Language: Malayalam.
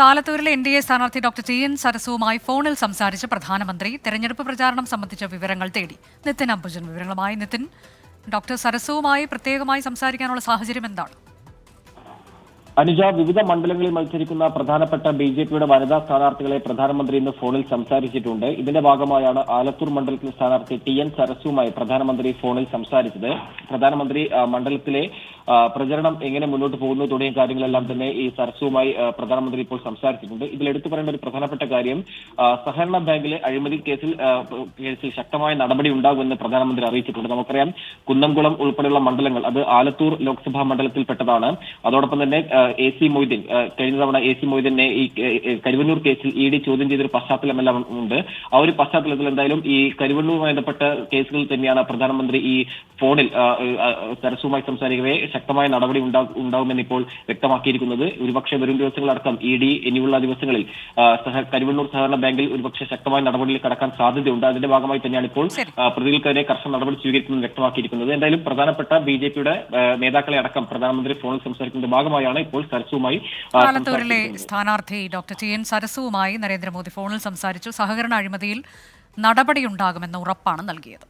താലത്തൂരിലെ എൻ ഡി എ സ്ഥാനാർത്ഥി ഡോക്ടർ ടി എൻ സരസുവുമായി ഫോണിൽ സംസാരിച്ച് പ്രധാനമന്ത്രി തെരഞ്ഞെടുപ്പ് പ്രചാരണം സംബന്ധിച്ച വിവരങ്ങൾ തേടി. നിതിൻ അംബുജൻ വിവരങ്ങളുമായി. നിതിൻ ഡോക്ടർ സരസുവുമായി പ്രത്യേകമായി സംസാരിക്കാനുള്ള സാഹചര്യം എന്താണ്? അനുജ വിവിധ മണ്ഡലങ്ങളിൽ മത്സരിക്കുന്ന പ്രധാനപ്പെട്ട ബി ജെ പിയുടെ വനിതാ സ്ഥാനാർത്ഥികളെ പ്രധാനമന്ത്രി ഇന്ന് ഫോണിൽ സംസാരിച്ചിട്ടുണ്ട്. ഇതിന്റെ ഭാഗമായാണ് ആലത്തൂർ മണ്ഡലത്തിലെ സ്ഥാനാർത്ഥി ടി എൻ സരസുമായി പ്രധാനമന്ത്രി ഫോണിൽ സംസാരിച്ചത്. പ്രധാനമന്ത്രി മണ്ഡലത്തിലെ പ്രചരണം എങ്ങനെ മുന്നോട്ട് പോകുന്നു തുടങ്ങിയ കാര്യങ്ങളെല്ലാം തന്നെ ഈ സരസുമായി പ്രധാനമന്ത്രി ഇപ്പോൾ സംസാരിച്ചിട്ടുണ്ട്. ഇതിൽ എടുത്തു പറയേണ്ട ഒരു പ്രധാനപ്പെട്ട കാര്യം സഹകരണ ബാങ്കിലെ അഴിമതി കേസിൽ കേസിൽ ശക്തമായ നടപടി ഉണ്ടാകുമെന്ന് പ്രധാനമന്ത്രി അറിയിച്ചിട്ടുണ്ട്. നമുക്കറിയാം കുന്നംകുളം ഉൾപ്പെടെയുള്ള മണ്ഡലങ്ങൾ അത് ആലത്തൂർ ലോക്സഭാ മണ്ഡലത്തിൽപ്പെട്ടതാണ്. അതോടൊപ്പം തന്നെ എ സി മൊയ്തീൻ കഴിഞ്ഞ തവണ എ സി മൊയ്തീനെ ഈ കരുവന്നൂർ കേസിൽ ഇ ഡി ചോദ്യം ചെയ്തൊരു പശ്ചാത്തലമെല്ലാം ഉണ്ട്. ആ ഒരു പശ്ചാത്തലത്തിൽ എന്തായാലും ഈ കരുവണ്ണൂർ ബന്ധപ്പെട്ട കേസുകളിൽ തന്നെയാണ് പ്രധാനമന്ത്രി ഈ ഫോണിൽ സരസുമായി സംസാരിക്കവേ ശക്തമായ നടപടി ഉണ്ടാ- ഉണ്ടാകുമെന്ന് ഇപ്പോൾ വ്യക്തമാക്കിയിരിക്കുന്നത്. ഒരുപക്ഷെ വരും ദിവസങ്ങളടക്കം ഇ ഡി ഇനിയുള്ള ദിവസങ്ങളിൽ കരുവണ്ണൂർ സഹ സഹകരണ ബാങ്കിൽ ഒരുപക്ഷെ ശക്തമായ നടപടിയിൽ കടക്കാൻ സാധ്യതയുണ്ട്. അതിന്റെ ഭാഗമായി തന്നെയാണ് ഇപ്പോൾ പ്രതികൾക്കെതിരെ കർശന നടപടി സ്വീകരിക്കുമെന്ന് വ്യക്തമാക്കിയിരിക്കുന്നത്. എന്തായാലും പ്രധാനപ്പെട്ട ബി ജെ പിയുടെ നേതാക്കളെ അടക്കം പ്രധാനമന്ത്രി ഫോണിൽ സംസാരിക്കുന്നതിന്റെ ഭാഗമായാണ് ഇപ്പോൾ സരസുമായി സ്ഥാനാർത്ഥി ഡോക്ടർ ടി എൻ സരസുമായി നരേന്ദ്രമോദി ഫോണിൽ സംസാരിച്ചു. സഹകരണ അഴിമതിയിൽ നടപടിയുണ്ടാകുമെന്ന ഉറപ്പാണ് നൽകിയത്.